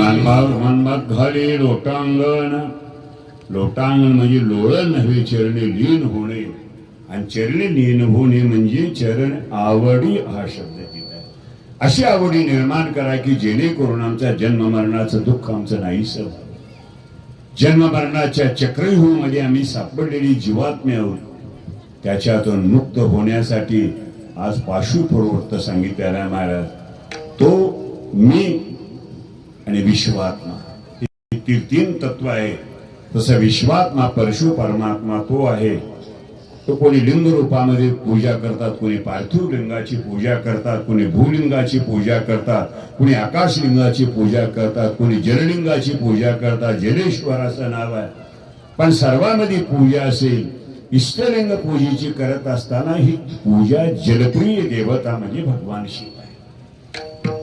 मनभाग मनभाग घाले लोटांगण. लोटांगण म्हणजे लोळण नव्हे चरणे लीन होणे. आणि चरणे लीन होणे म्हणजे चरण आवडी हा शब्द तिथं अशी आवडी निर्माण करा की जेणेकरून आमच्या जन्म मरणाचं दुःख आमचं नाहीस जन्म मरणाच्या चक्रव्यूहामध्ये आम्ही सापडलेली जीवात्मे आहोत. त्याच्यातून मुक्त होण्यासाठी आज पाशुपूर्वक्त सांगितलेला महाराज? तो मी आणि विश्वात्मा. हे तीन तत्व आहे. तसं विश्वात्मा परशु परमात्मा तो आहे. तो कोणी लिंग रूपामध्ये पूजा करतात कोणी पार्थिव लिंगाची पूजा करतात कोणी भूलिंगाची पूजा करतात कोणी आकाशलिंगाची पूजा करतात कोणी जललिंगाची पूजा करतात जलेश्वर असं नाव आहे. पण सर्वांमध्ये पूजा असेल इष्टलिंग पूजेची करत असताना ही पूजा जलप्रिय देवता म्हणजे भगवान शिव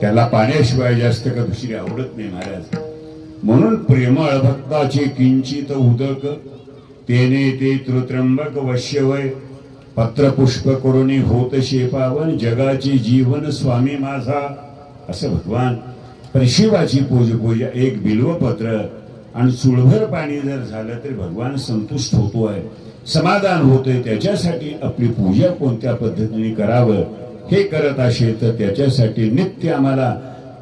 त्याला पाण्याशिवाय जास्त का दुसरी आवडत नाही महाराज. म्हणून प्रेमळ भक्ताचे किंचित उदक तेने ते त्रुत्रंबक वश्यवय पत्रपुष्प करुणी होत शेपावन जगाचे जीवन स्वामी माझा असं भगवान पण शिवाची पूज पूजा एक बिल्वपत्र आणि चुळभर पाणी जर झालं तर भगवान संतुष्ट होतो आहे समाधान होतंय त्याच्यासाठी आपली पूजा कोणत्या पद्धतीने करावं? हे करत असेल तर त्याच्यासाठी नित्य आम्हाला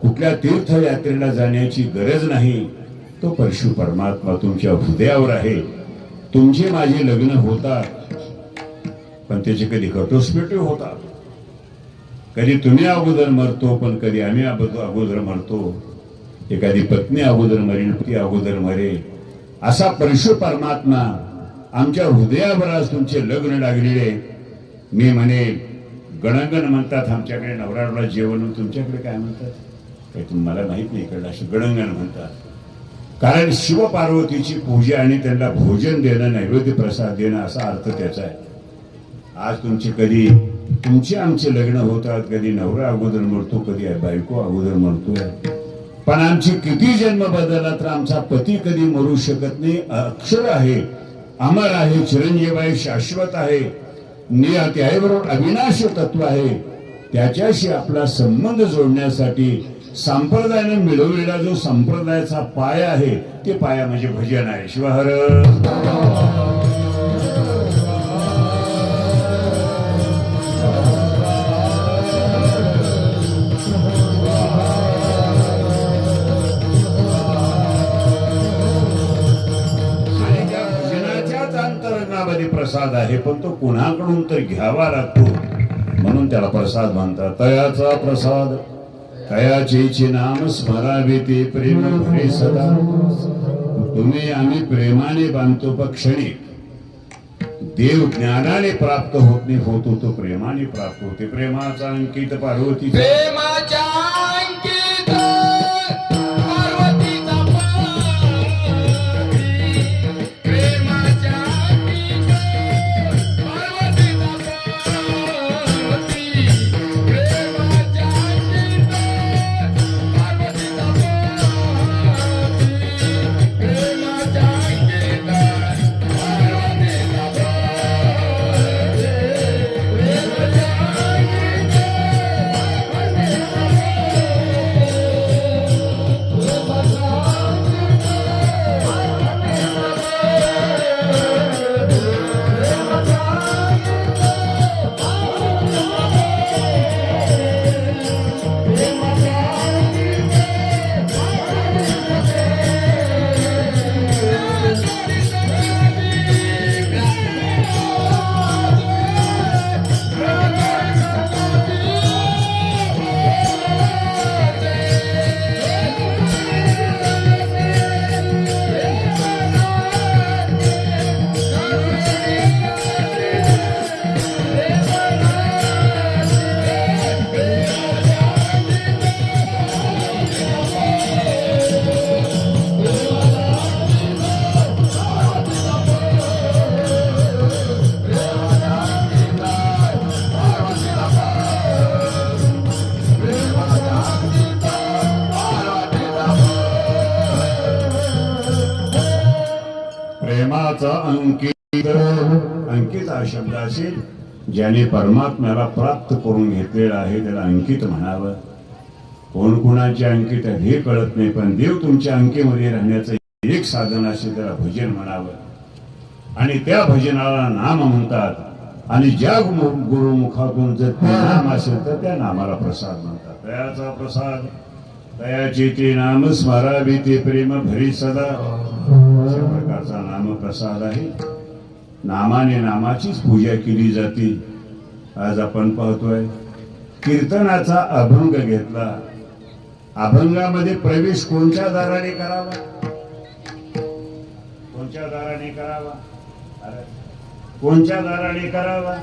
कुठल्या तीर्थयात्रेला जाण्याची गरज नाही. तो परशु परमात्मा तुमच्या हृदयावर आहे. तुमचे माझे लग्न होतात. पण त्याचे कधी घटोस्फोटी होतात. कधी तुम्ही अगोदर मरतो पण कधी आम्ही अगोदर अगोदर मरतो. एखादी पत्नी अगोदर मरेल ती अगोदर मरेल असा परशु परमात्मा आमच्या हृदयावर आज तुमचे लग्न लागलेले मी म्हणेल गणगण म्हणतात आमच्याकडे नवराला जेवण तुमच्याकडे काय म्हणतात? काही तुम्हाला माहीत नाही इकडे असं गणगण म्हणतात. कारण शिवपार्वतीची पूजा आणि त्यांना भोजन देणं नैवेद्य प्रसाद देणं असा अर्थ त्याचा आहे. आज तुमचे कधी तुमचे आमचे लग्न होतात कधी नवरा अगोदर मरतो कधी बायको अगोदर मरतोय पण आमची किती जन्म बदलला तर आमचा पती कधी मरू शकत नाही. अक्षर आहे अमर आहे चिरंजीव आहे शाश्वत आहे. नि- त्याबरोबर अविनाश तत्व आहे. त्याच्याशी आपला संबंध जोडण्यासाठी संप्रदायाने मिळवलेला जो संप्रदायाचा पाया आहे ते पाया म्हणजे भजन आहे. शिवहर आहे पण तो कुणाकडून तर घ्यावा लागतो. म्हणून त्याला प्रसाद म्हणतात तयाचा प्रसाद तयाचे नाम स्मरावे ते प्रेम भरे सदा. तुम्ही आम्ही प्रेमाने बांधतो पण क्षणिक देव ज्ञानाने प्राप्त होत नाही होतो होतो प्रेमाने प्राप्त होते. प्रेमाचा अंकित पार्वती प्रेमा शब्द असेल ज्याने परमात्म्याला प्राप्त करून घेतलेला आहे त्याला अंकित म्हणावं. कोण कोणाच्या अंकित हे कळत नाही पण देव तुमच्या अंकेमध्ये राहण्याचं एक साधन असेल त्याला भजन म्हणावं. आणि त्या भजनाला नाम म्हणतात. आणि ज्या गुरुमुखातून जर ते नाम असेल तर त्या नामाला प्रसाद म्हणतात. तयाचा प्रसाद. तयाचे ते नाम स्मरावी ते प्रेम भरी सदा. अशा प्रकारचा नाम प्रसाद आहे. नामाने नामाचीच पूजा केली जाते. आज आपण पाहतोय कीर्तनाचा अभंग घेतला. अभंगामध्ये प्रवेश कोणत्या दाराने करावा? कोणत्या दाराने करावा? कोणत्या दाराने करावा?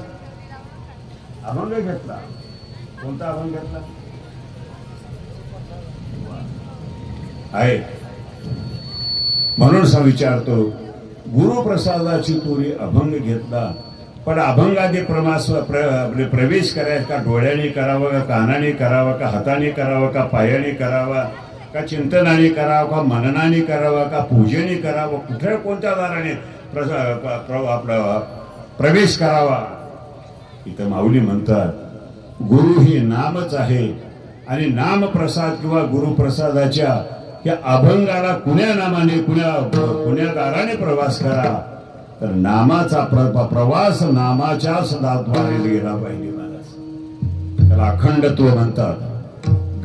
अभंग घेतला. कोणता अभंग घेतला? आहे. म्हणून असा विचारतो गुरुप्रसादाची तुरी अभंग घेतला. पण अभंगादी प्रमास प्र, आपले प्रवेश करायचा का? डोळ्याने करावा का? कानाने करावा का? हाताने करावा का? पायाने करावा का? चिंतनाने करावा का? मननाने करावा का? पूजेने करावा? कुठे कोणत्या दाराने प्रसा आपला प्रवेश करावा? इथं माऊली म्हणतात गुरु हे नामच आहे. आणि नामप्रसाद किंवा गुरुप्रसादाच्या या अभंगाला कुण्या नामाने कुण्या कुण्या दाराने प्रवास करा तर नामाचा प्र- प्रवास नामाच्या सदाद्वारे गेला पाहिजे महाराज. त्याला अखंडत्व म्हणतात.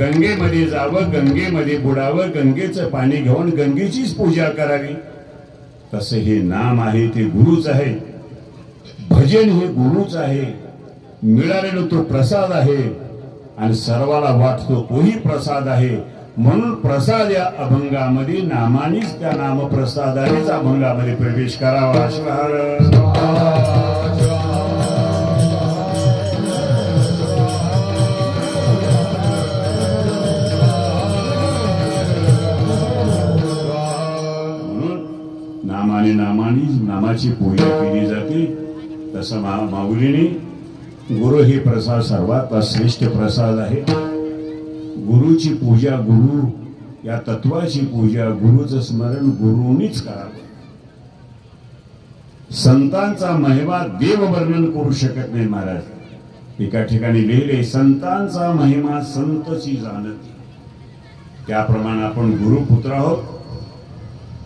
गंगेमध्ये जावं गंगेमध्ये बुडावं गंगेचं पाणी घेऊन गंगेचीच पूजा करावी. तसे हे नाम आहे ते गुरुच आहे. भजन हे गुरुच आहे. मिळालेला तो प्रसाद आहे. आणि सर्वाला वाटतो तोही प्रसाद आहे. म्हणून प्रसाद या अभंगामध्ये नामानेच त्या नामप्रसादानेच अभंगामध्ये प्रवेश करावा. शिवार नामाने नामाने नामाची पूजा केली जाते. तसं मा माऊलीने गुरु ही प्रसाद सर्वात श्रेष्ठ प्रसाद आहे. गुरुची पूजा गुरु या तत्वाची पूजा गुरुचं स्मरण गुरुनीच करावं. संतांचा महिमा देव वर्णन करू शकत नाही महाराज. एका ठिकाणी लिहिले संतांचा महिमा संतची जाणती. त्याप्रमाणे आपण गुरुपुत्र आहोत.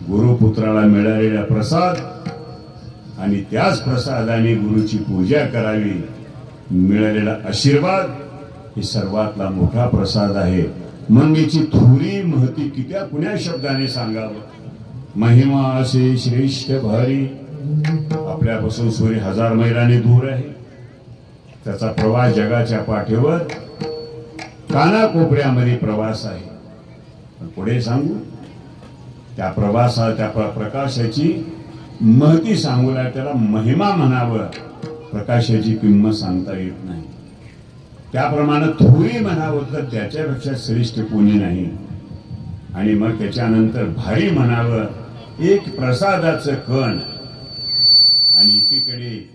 गुरुपुत्राला मिळालेला प्रसाद आणि त्याच प्रसादाने गुरुची पूजा करावी मिळालेला आशीर्वाद ही सर्वातला मोठा प्रसाद आहे. मग याची थोरी महती कित्या कुण्या शब्दाने सांगावं? महिमा असे श्रेष्ठ भारी. आपल्यापासून सूर्य हजार मैलाने दूर आहे. त्याचा प्रवास जगाच्या पाठीवर कानाकोपऱ्यामध्ये प्रवास आहे. पण पुढे सांगू? त्या प्रवासा त्या प्रकाशाची महती सांगू त्याला महिमा म्हणावं. प्रकाशाची किंमत सांगता येत नाही. त्याप्रमाणे थोरी म्हणावं तर त्याच्यापेक्षा श्रेष्ठ कोणी नाही. आणि मग त्याच्यानंतर भारी म्हणावं एक प्रसादाचं कण. आणि एकीकडे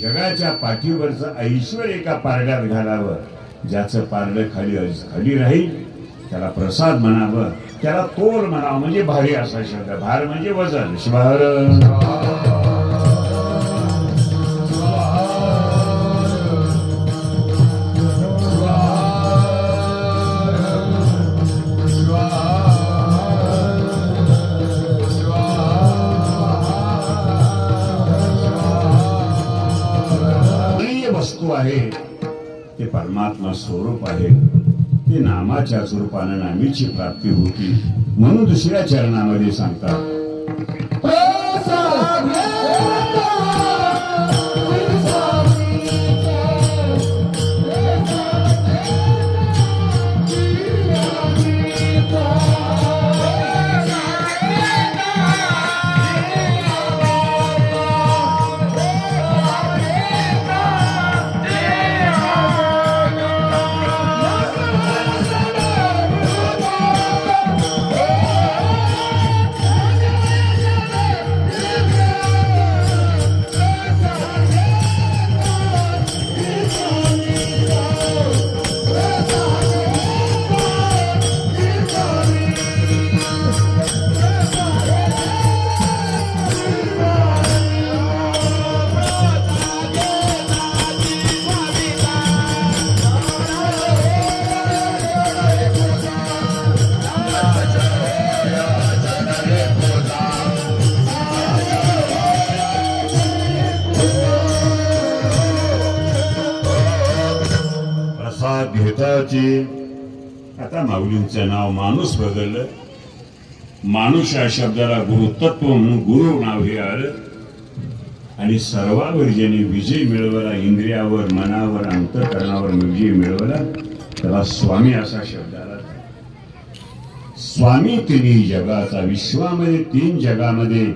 जगाच्या पाठीवरचं ऐश्वर एका पारड्यात घालावं ज्याचं पारडं खाली खाली राहील. त्याला प्रसाद म्हणावं त्याला तोल म्हणावं म्हणजे भारी असा शब्द भार म्हणजे वजन. स्वरूप आहे. ते नामाच्या स्वरूपानं नामीची प्राप्ती होती म्हणून दुसऱ्या चरणामध्ये सांगतात. माऊलींचं नाव माणूस बदललं. माणूस या शब्दाला गुरुतत्व म्हणून गुरु नाव हे आलं. आणि सर्वावर ज्यांनी विजय मिळवला इंद्रियावर मनावर अंतकरणावर विजय मिळवला त्याला स्वामी असा शब्द आला. स्वामी तिन्ही जगाचा विश्वामध्ये तीन जगामध्ये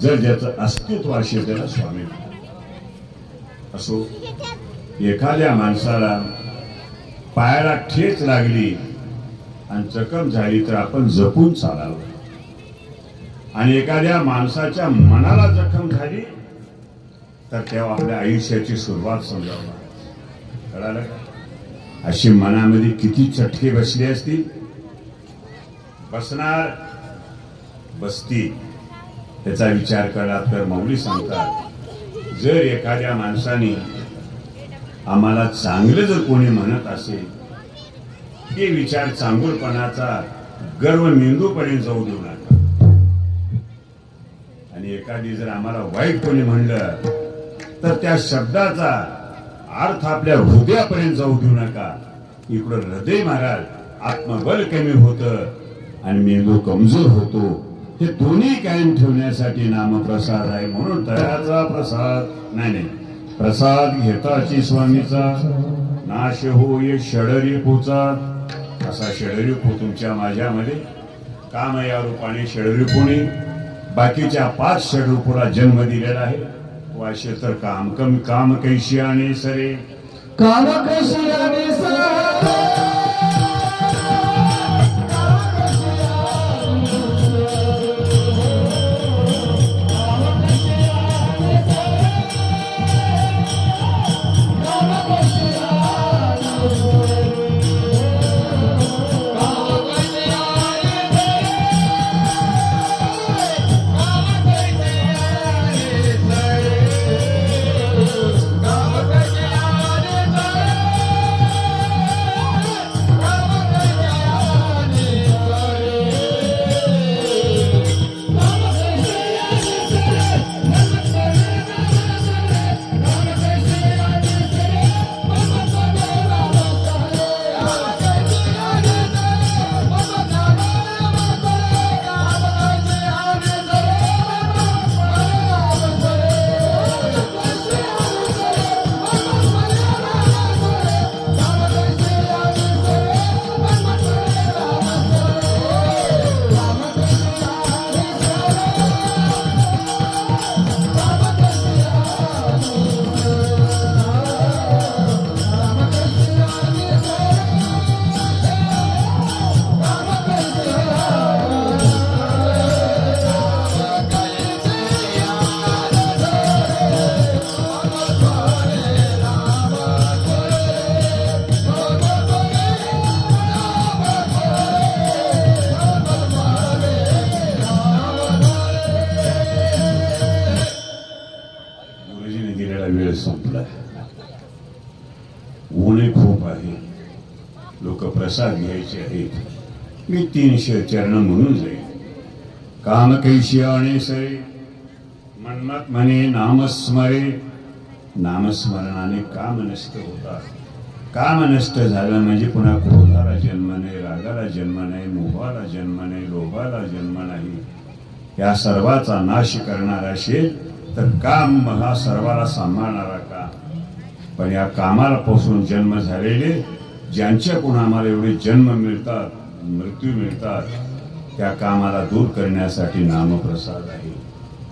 जर ज्याचं अस्तित्व असेल त्याला स्वामी असो एखाद्या माणसाला पायाला ठेच लागली आणि जखम झाली तर आपण जपून चालावं. आणि एखाद्या माणसाच्या मनाला जखम झाली तर तेव्हा आपल्या आयुष्याची सुरुवात समजावं. कळालं? अशी मनामध्ये किती चटके बसली असतील? बसणार? बसती त्याचा विचार करा तर मौली सांगतात जर एखाद्या माणसाने आम्हाला चांगलं जर कोणी म्हणत असेल हे विचार चांगुलपणाचा गर्व मेंदूपर्यंत जाऊ देऊ नका. आणि एखादी जर आम्हाला वाईट कोणी म्हणलं तर त्या शब्दाचा अर्थ आपल्या हृदयापर्यंत जाऊ देऊ नका. इकडं हृदय महाराज आत्मबल कमी होतं आणि मेंदू कमजोर होतो. हे दोन्ही कायम ठेवण्यासाठी नामप्रसाद आहे म्हणून तयाचा प्रसाद. नाही नाही. प्रसाद घेताची स्वामीचा नाश होय षडरी पोचा असा षडरी तुमच्या माझ्यामध्ये. काम या रूपाने षडरिपुणी बाकीच्या पाच षडरूपुला जन्म दिलेला आहे. वाशे तर काम कमी काम कैशी आणि सरे. काम कैशी आणि सरे. तीनशे चरण म्हणून जाईल काम कैशी आणि सरे मन्मत म्हणे नामस्मरे. नामस्मरणाने काम नष्ट होतात. काम नष्ट झालं म्हणजे पुन्हा क्रोधाला जन्म नाही रागाला जन्म नाही मोहाला जन्म नाही लोभाला जन्म नाही. या सर्वाचा नाश करणार असेल तर काम हा सर्वाला सांभाळणारा का पण या कामाला पासून जन्म झालेले ज्यांच्याकडून आम्हाला एवढे जन्म मिळतात मृत्यू मिळतात त्या कामाला दूर करण्यासाठी नामप्रसाद आहे.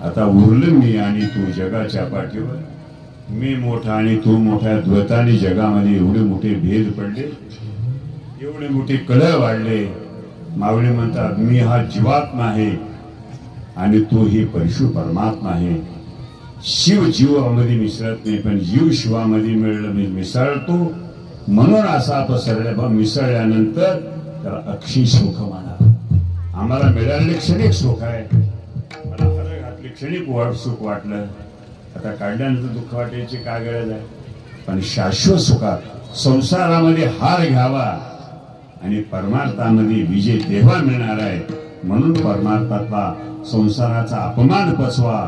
आता उरलं मी आणि तू जगाच्या पाठीवर. मी मोठा आणि तू मोठ्या द्वैताने जगामध्ये एवढे मोठे भेद पडले एवढे मोठे कलह वाढले. मावळे म्हणतात मी हा जीवात्मा आहे आणि तो ही परशु परमात्मा आहे. शिव जीवामध्ये मिसळत नाही पण जीव शिवामध्ये मिळलं मी मिसळतो. म्हणून असा पसरल्या बा मिसळल्यानंतर त्याला अक्षी सुख म्हणा आम्हाला मिळालेले क्षणिक सुख आहे. मला हरं घातले क्षणिक वाट सुख वाटलं. आता काढल्यानंतर दुःख वाटायची काय गरज आहे? पण शाश्वत सुखात संसारामध्ये हार घ्यावा आणि परमार्थामध्ये विजय तेव्हा मिळणार आहे. म्हणून परमार्थातला संसाराचा अपमान पचवा.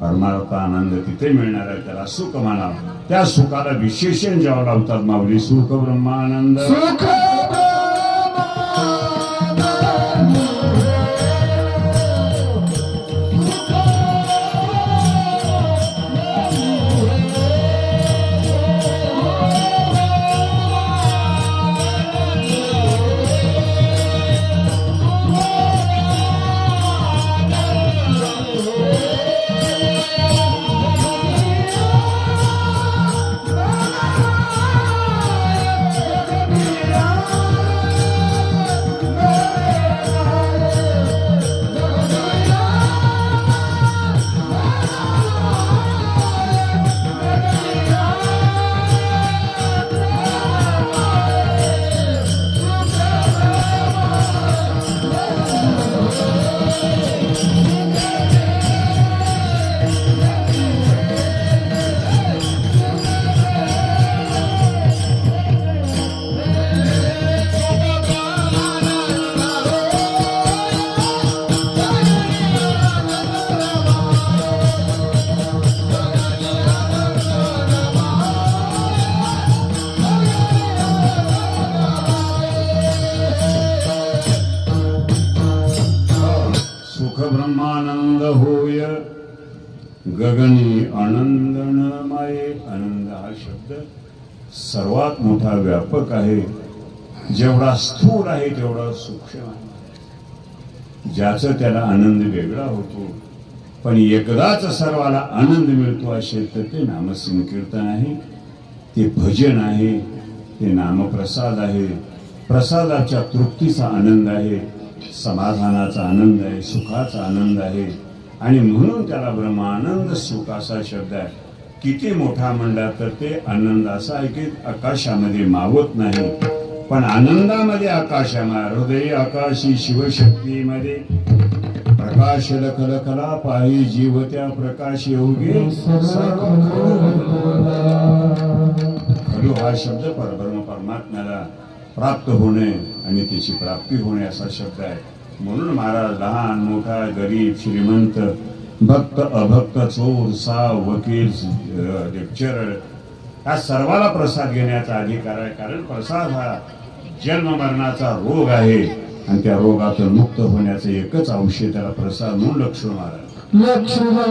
परमार्थ आनंद तिथे मिळणार आहे. त्याला सुख म्हणा त्या सुखाला विशेषण जेव्हा लावतात माऊली सुख ब्रह्मानंद. सुख गगनी आनंदनमय आनंद हा शब्द सर्वात मोठा व्यापक आहे. जेवढा स्थूल आहे तेवढा सूक्ष्म आहे. ज्याचा त्याला आनंद वेगळा होतो पण एकदाच सर्वाला आनंद मिळतो असेल तर ते नामसंकीर्तन आहे ते भजन आहे ते नामप्रसाद आहे. प्रसादाच्या तृप्तीचा आनंद आहे समाधानाचा आनंद आहे सुखाचा आनंद आहे. आणि म्हणून त्याला ब्रह्मानंद सुख असा शब्द आहे. किती मोठा म्हणला तर ते आनंद असा आहे की आकाशामध्ये मावत नाही. पण आनंदामध्ये आकाशामा हृदय आकाशी शिवशक्तीमध्ये. प्रकाश लखलखला पाही जीव त्या प्रकाश योगे सर्व हा शब्द परब्रह्म परमात्म्याला प्राप्त होणे आणि त्याची प्राप्ती होणे असा शब्द आहे. म्हणून महाराज लहान मोठा गरीब श्रीमंत भक्त अभक्त चोर साव वकील लेक्चरर या सर्वाला प्रसाद घेण्याचा अधिकार आहे. कारण प्रसाद हा जन्म मरणाचा रोग आहे आणि त्या रोगातून मुक्त होण्याचं एकच औषध त्याला प्रसाद म्हणून लक्ष्मण महाराज. लक्ष्मण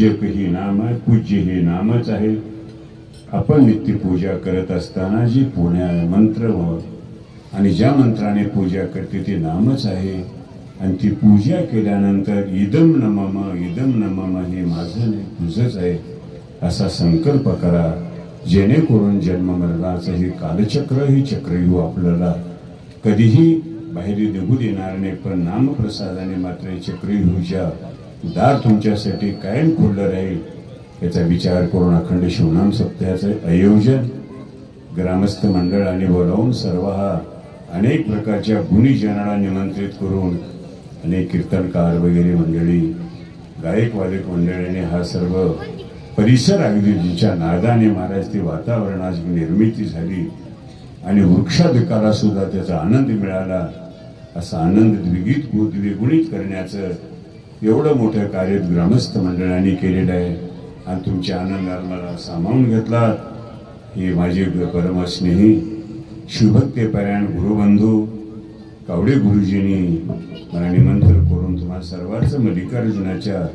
पूजक ही नाम आहे पूज्य हे नामच आहे. आपण नित्य पूजा करत असताना जी पुण्या मंत्र व- आणि ज्या मंत्राने पूजा करते ते नामच आहे. आणि ती पूजा केल्यानंतर इदम नमम इदम नमम हे माझं नाही तुझंच आहे असा संकल्प करा. जेणेकरून जन्ममरणाचं हे कालचक्र ही चक्रयू आपल्याला. कधीही बाहेर निघू देणार नाही पण नामप्रसादाने मात्र चक्रयूच्या दार तुमच्यासाठी कायम खुललं राहील. याचा विचार करून अखंड शिवनाम सप्ताहाचं आयोजन ग्रामस्थ मंडळाने बोलावून सर्व हा अनेक प्रकारच्या गुणीजनाला निमंत्रित करून अनेक कीर्तनकार वगैरे मंडळी गायक वादक मंडळीने हा सर्व परिसर अगदी जिच्या नादाने महाराज ती वातावरणाची निर्मिती झाली आणि वृक्षाधिकाला सुद्धा त्याचा आनंद मिळाला. असा आनंद द्विगीत द्विगुणित करण्याचं एवढं मोठं कार्य ग्रामस्थ मंडळाने केलेलं आहे. आणि तुमच्या आनंदाला मला सामावून घेतला. हे माझे परमस्नेही शुभक्तेपरायण गुरुबंधू कावडे गुरुजींनी मला निमंत्रण करून तुम्हाला सर्वांचं मल्लिकार्जुनाच्या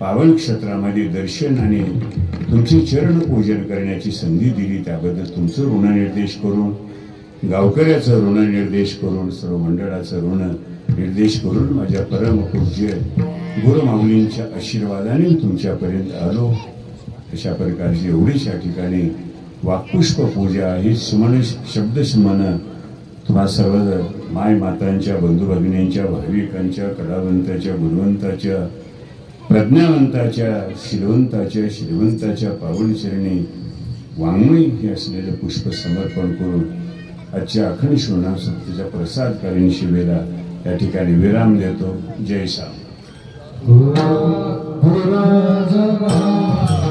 पावन क्षेत्रामध्ये दर्शन आणि तुमचे चरण पूजन करण्याची संधी दिली. त्याबद्दल तुमचं ऋणनिर्देश करून गावकऱ्याचं ऋणनिर्देश करून सर्व मंडळाचं ऋण निर्देश करून माझ्या परमपूज्य गुरुमाऊलींच्या आशीर्वादाने तुमच्यापर्यंत आलो. अशा प्रकारची एवढीच या ठिकाणी वाक्पुष्प पूजा ही सुमन शब्द सुमन तुम्हा सर्व माय मातांच्या बंधू भगिनींच्या भाविकांच्या कलावंताच्या गुणवंताच्या प्रज्ञावंताच्या श्रीवंताच्या श्रीवंताच्या पावनचरणी वाङ्मय हे असलेलं पुष्प समर्पण करून आजच्या अखंड शिवनाम सत्तेच्या प्रसादकालीन शिवेला या ठिकाणी विराम देतो. जय साम. Oh, oh, oh, oh,